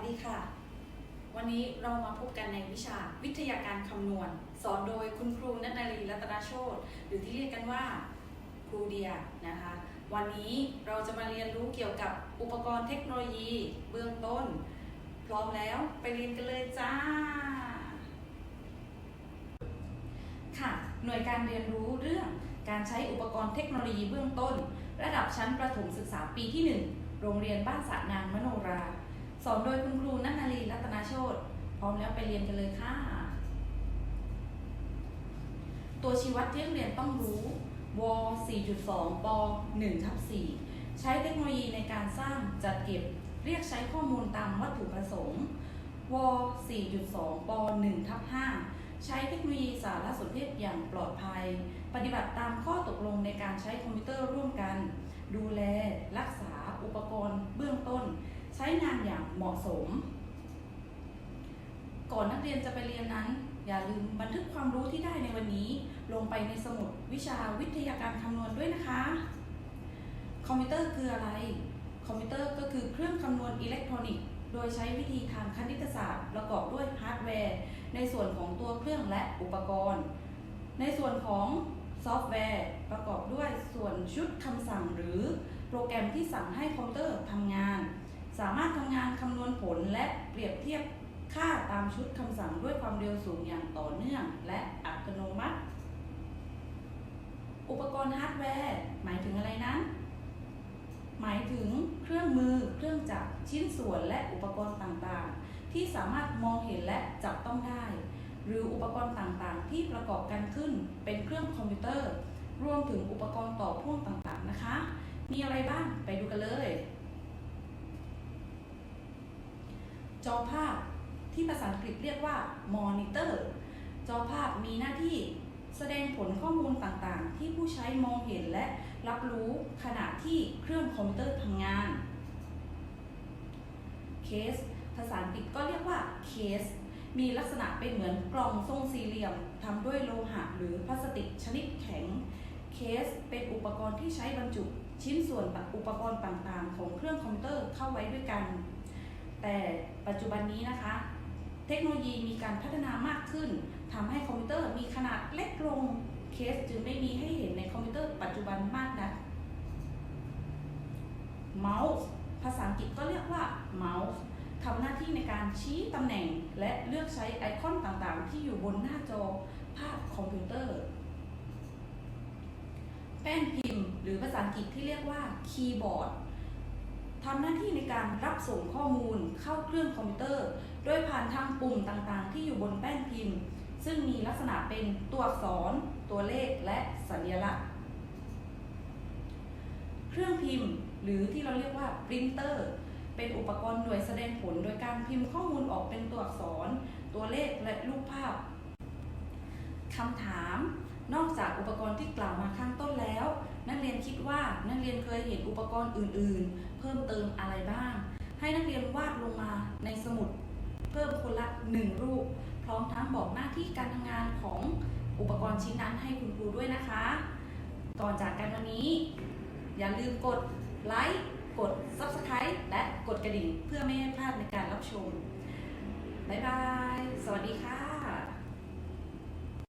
วัสดีค่ะ วันนี้เรามาพบกันในวิชาวิทยาการคำนวณ สอนโดยคุณครูนัทนารีรัตนาโชตหรือที่เรียกกันว่าครูเดียนะคะ วันนี้เราจะมาเรียนรู้เกี่ยวกับอุปกรณ์เทคโนโลยีเบื้องต้น พร้อมแล้วไปเรียนกันเลยจ้า ค่ะ หน่วยการเรียนรู้เรื่องการใช้อุปกรณ์เทคโนโลยีเบื้องต้น ระดับชั้นประถมศึกษาปีที่ 1 โรงเรียนบ้านสระนางมโนรา อนโดยคุณครูนัทนารีรัตนาโชตพร้อมแล้วไปเรียนกันเลยค่ะ ตัวชี้วัดที่นักเรียนต้องรู้ว4.2ป1ทับ4ใช้เทคโนโลยีในการสร้างจัดเก็บเรียกใช้ข้อมูลตามวัตถุประสงค์ว4.2ป1ทับ5ใช้เทคโนโลยีสารสนเทศอย่างปลอดภัย ปฏิบัติตามข้อตกลงในการใช้คอมพิวเตอร์ร่วมกัน ดูแลรักษาอุปกรณ์เบื้องต้น ใช้งานอย่างเหมาะสม ก่อนนักเรียนจะไปเรียนนั้น อย่าลืมบันทึกความรู้ที่ได้ในวันนี้ ลงไปในสมุดวิชาวิทยาการคำนวณด้วยนะคะ คอมพิวเตอร์คืออะไร คอมพิวเตอร์ก็คือเครื่องคำนวณอิเล็กทรอนิกส์ โดยใช้วิธีทางคณิตศาสตร์ ประกอบด้วยฮาร์ดแวร์ ในส่วนของตัวเครื่องและอุปกรณ์ ในส่วนของซอฟต์แวร์ประกอบด้วยส่วนชุดคำสั่งหรือโปรแกรมที่สั่งให้คอมพิวเตอร์ทำงาน สามารถทำงานคำนวณผลและเปรียบเทียบค่าตามชุดคำสั่งด้วยความเร็วสูงอย่างต่อเนื่อง และอัตโนมัติ อุปกรณ์ฮาร์ดแวร์ หมายถึงอะไรนั้นหมายถึงเครื่องมือเครื่องจักรชิ้นส่วนและอุปกรณ์ต่างๆ ที่สามารถมองเห็นและจับต้องได้ หรืออุปกรณ์ต่างๆ ที่ประกอบกันขึ้นเป็นเครื่องคอมพิวเตอร์ รวมถึงอุปกรณ์ต่อพ่วงต่างๆนะคะ มีอะไรบ้างไปดูกันเลย จอภาพที่ภาษาอังกฤษเรียกว่า monitor จอภาพมีหน้าที่แสดงผลข้อมูลต่างๆ ที่ผู้ใช้มองเห็นและรับรู้ขณะที่เครื่องคอมพิวเตอร์ทำงาน case ภาษาอังกฤษก็เรียกว่า case มีลักษณะเป็นเหมือนกล่องทรงสี่เหลี่ยมทำด้วยโลหะหรือพลาสติกชนิดแข็ง เคสเป็นอุปกรณ์ที่ใช้บรรจุชิ้นส่วนอุปกรณ์ต่างๆ ของเครื่องคอมพิวเตอร์เข้าไว้ด้วยกัน แต่ ปัจจุบันนี้นะคะ เทคโนโลยีมีการพัฒนามากขึ้นทำให้คอมพิวเตอร์มีขนาดเล็กลงเคสจึงไม่มีให้เห็นในคอมพิวเตอร์ปัจจุบันมากนะเมาส์ภาษาอังกฤษก็เรียกว่าเมาส์ทำหน้าที่ในการชี้ตำแหน่ง และเลือกใช้ไอคอนต่างๆ ที่อยู่บนหน้าจอภาพคอมพิวเตอร์ แป้นพิมพ์ หรือภาษาอังกฤษที่เรียกว่าคีย์บอร์ด ทำหน้าที่ในการรับส่งข้อมูลเข้าเครื่องคอมพิวเตอร์ โดยผ่านทางปุ่มต่างๆ ที่อยู่บนแป้นพิมพ์ ซึ่งมีลักษณะเป็นตัวอักษร ตัวเลขและสัญลักษณ์ เครื่องพิมพ์หรือที่เราเรียกว่าปรินเตอร์เป็นอุปกรณ์หน่วยแสดงผลโดยการพิมพ์ข้อมูลออกเป็นตัวอักษร ตัวเลขและรูปภาพคำถาม นอกจากอุปกรณ์ที่กล่าวมาข้างต้นแล้ว นักเรียนคิดว่านักเรียนเคยเห็นอุปกรณ์อื่น ๆ เพิ่มเติมอะไรบ้าง ให้นักเรียนวาดลงมาในสมุด เพิ่มคนละหนึ่งรูป พร้อมทั้งบอกหน้าที่การทำงานของอุปกรณ์ชิ้นนั้นให้คุณครูด้วยนะคะ ก่อนจากกันวันนี้ อย่าลืมกดไลค์กด Subscribe และกดกระดิ่งเพื่อไม่ให้พลาดในการรับชม บ๊ายบาย สวัสดีค่ะ